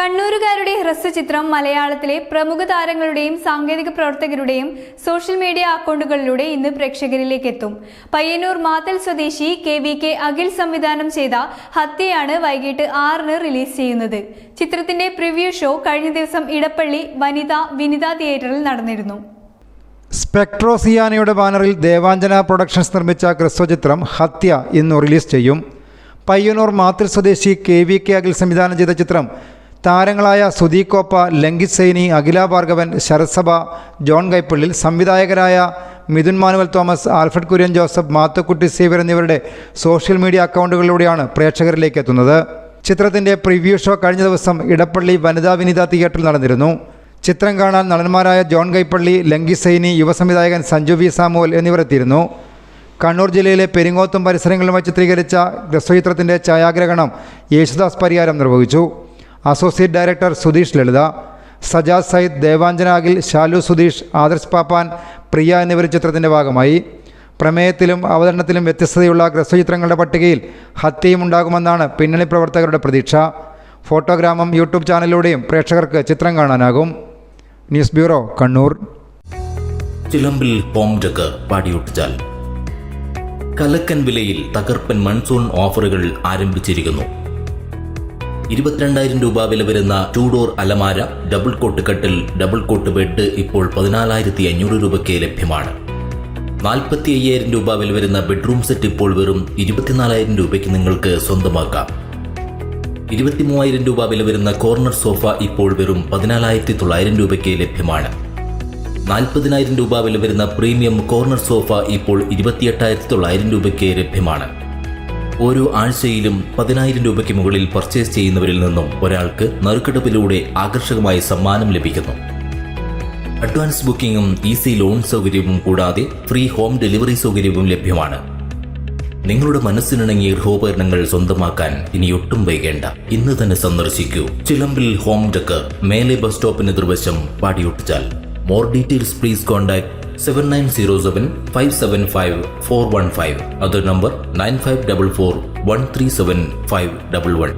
കണ്ണൂരുകാരുടെ ഹ്രസ്വചിത്രം മലയാളത്തിലെ പ്രമുഖ താരങ്ങളുടെയും സാങ്കേതിക പ്രവർത്തകരുടെയും സോഷ്യൽ മീഡിയ അക്കൗണ്ടുകളിലൂടെ ഇന്ന് പ്രേക്ഷകരിലേക്ക് എത്തും പയ്യന്നൂർ മാത്തൽ സ്വദേശി കെ വി കെ അഖിൽ സംവിധാനം ചെയ്ത ഹത്യയാണ് വൈകിട്ട് ആറിന് റിലീസ് ചെയ്യുന്നത്. ചിത്രത്തിന്റെ പ്രിവ്യൂ ഷോ കഴിഞ്ഞ ദിവസം ഇടപ്പള്ളി വനിത വിനിത തിയേറ്ററിൽ നടന്നിരുന്നു. സ്പെക്ട്രോസിയാനയുടെ ബാനറിൽ ദേവാഞ്ജന പ്രൊഡക്ഷൻസ് നിർമ്മിച്ച ഹ്രസ്വചിത്രം ഹത്യ ഇന്ന് റിലീസ് ചെയ്യും. പയ്യന്നൂർ മാത്തിൽ സ്വദേശി കെ വി കെ അഖിൽ സംവിധാനം ചെയ്ത ചിത്രം താരങ്ങളായ സുധീകോപ്പ Lankith Saini Akhila Bhargavan ശരത്സഭ John Kaippallil സംവിധായകരായ Midhun Manuel Thomas Alfred Kurian Joseph Mathukutty Xavier എന്നിവരുടെ സോഷ്യൽ മീഡിയ അക്കൗണ്ടുകളിലൂടെയാണ് പ്രേക്ഷകരിലേക്ക് എത്തുന്നത്. ചിത്രത്തിന്റെ പ്രിവ്യൂ ഷോ കഴിഞ്ഞ ദിവസം ഇടപ്പള്ളി വനിതാ വിനിത തിയേറ്ററിൽ നടന്നിരുന്നു. ചിത്രം കാണാൻ നടന്മാരായ ജോൺ കൈപ്പള്ളി ലങ്കി സൈനി യുവസംവിധായകൻ സഞ്ജു വി. സാമുവൽ എന്നിവർ എത്തിയിരുന്നു. കണ്ണൂർ ജില്ലയിലെ പെരിങ്ങോത്തും പരിസരങ്ങളുമായി ചിത്രീകരിച്ച ഹ്രസ്വചിത്രത്തിന്റെ ഛായാഗ്രഹണം യേശുദാസ് പരിഹാരം നിർവഹിച്ചു. അസോസിയേറ്റ് ഡയറക്ടർ സുധീഷ് ലളിത സജാദ് സയ്യിദ് ദേവാഞ്ജന അഖിൽ ശാലു സുധീഷ് ആദർശ് പാപ്പാൻ പ്രിയ എന്നിവർ ചിത്രത്തിന്റെ ഭാഗമായി. പ്രമേയത്തിലും അവതരണത്തിലും വ്യത്യസ്തതയുള്ള ഹ്രസ്വചിത്രങ്ങളുടെ പട്ടികയിൽ ഹത്യയും ഉണ്ടാകുമെന്നാണ് പിന്നണി പ്രവർത്തകരുടെ പ്രതീക്ഷ. ഫോട്ടോഗ്രാമം യൂട്യൂബ് ചാനലിലൂടെയും പ്രേക്ഷകർക്ക് ചിത്രം കാണാനാകും. News bureau Kannur. ചിലമ്പിൽ decor Padiyottuchal. കലക്കൻ വിലയിൽ തകർപ്പൻ മൺസൂൺ ഓഫറുകൾ ആരംഭിച്ചിരിക്കുന്നു. ഇരുപത്തിരണ്ടായിരം രൂപ വില വരുന്ന ടൂ ഡോർ അലമാര ഡബിൾ കോട്ട് കട്ടിൽ ഡബിൾ കോട്ട് ബെഡ് ഇപ്പോൾ പതിനാലായിരത്തി അഞ്ഞൂറ് രൂപയ്ക്ക് ലഭ്യമാണ്. നാൽപ്പത്തി അയ്യായിരം രൂപ വില വരുന്ന ബെഡ്റൂം സെറ്റ് ഇപ്പോൾ വെറും ഇരുപത്തിനാലായിരം രൂപയ്ക്ക് നിങ്ങൾക്ക് സ്വന്തമാക്കാം. ഇരുപത്തിമൂവായിരം രൂപ വില വരുന്ന കോർണർ സോഫ ഇപ്പോൾ വെറും പതിനാലായിരത്തി തൊള്ളായിരം രൂപയ്ക്ക് ലഭ്യമാണ്. നാൽപ്പതിനായിരം രൂപ വില വരുന്ന പ്രീമിയം കോർണർ സോഫ ഇപ്പോൾ ഇരുപത്തിയെട്ടായിരത്തി തൊള്ളായിരം രൂപയ്ക്ക് ലഭ്യമാണ്. ഓരോ ആഴ്ചയിലും പതിനായിരം രൂപയ്ക്ക് മുകളിൽ പർച്ചേസ് ചെയ്യുന്നവരിൽ നിന്നും ഒരാൾക്ക് നറുക്കെടുപ്പിലൂടെ ആകർഷകമായ സമ്മാനം ലഭിക്കുന്നു. അഡ്വാൻസ് ബുക്കിംഗും ഈസി ലോൺ സൗകര്യവും കൂടാതെ ഫ്രീ ഹോം ഡെലിവറി സൗകര്യവും ലഭ്യമാണ്. നിങ്ങളുടെ മനസ്സിനിണങ്ങിയ ഗൃഹോപകരണങ്ങൾ സ്വന്തമാക്കാൻ ഇനി ഒട്ടും വൈകേണ്ട. ഇന്ന് തന്നെ സന്ദർശിക്കൂ. ചിലമ്പിൽ ഹോം ഡെക്ക് മേലെ ബസ് സ്റ്റോപ്പിന് നിർവശം Padiyottuchal. More details please contact seven nine zero seven five seven five four one five other number nine five double four one three seven five double one